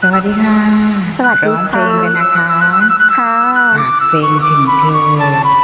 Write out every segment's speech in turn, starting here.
สวัสดีค่ะสวัสดีร้องเพลค่ะงกันนะคะค่ะ ฝากเพลงถึงเธอ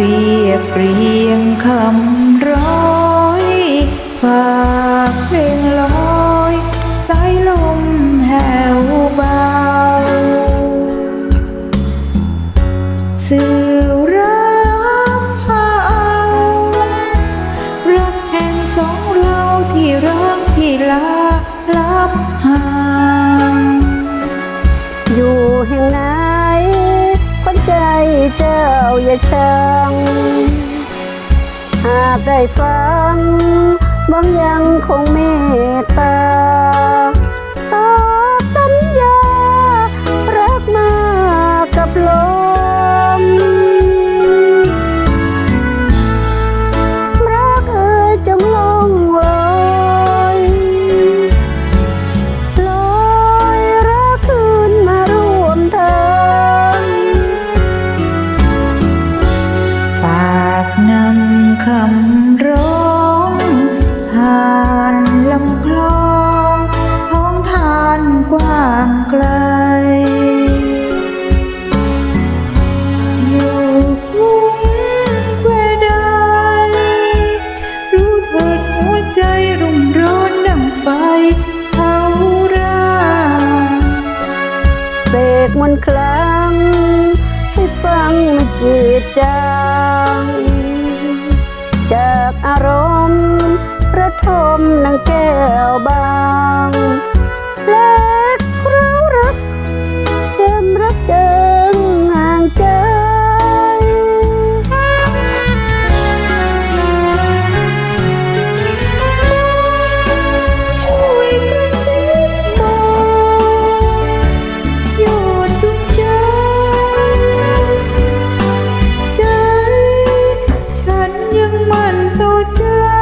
รียบเรียงคำร้อยฝากเพลงลอยสายลมแผ่วเบาสื่อรักพาเอารักแห่งสองเราที่รักที่ลาลับหา อย่าชัง หากได้ฟังบางยังคงเมตตา กว้างไกล อยู่คุ้งแควใด รู้เถิดหัวใจรุ่มร้อนดังไฟเผาร่าเสกมนต์คลังให้ฟังไม่จืดจางจากอารมณ์ ประทมนางแก้วบางเมั่นต่อ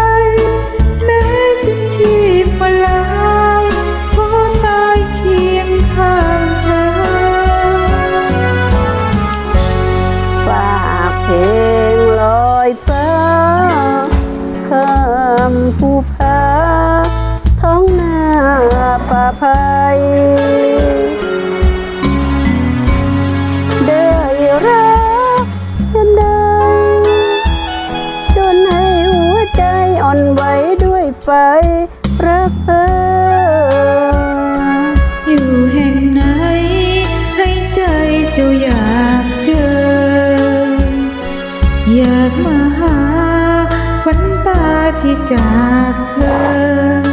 ไปรักเธอ อยู่แห่งไหน ให้ใจเจ้าอยากเจอ อยากมาหาวันตาที่จากเธอ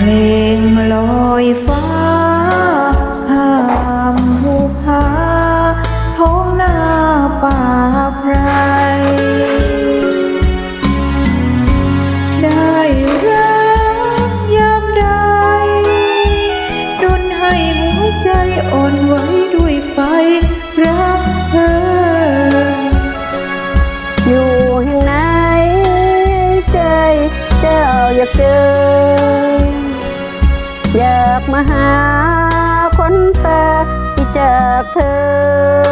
เพลงลอยฟ้า มาหาคนตาที่จากเธอ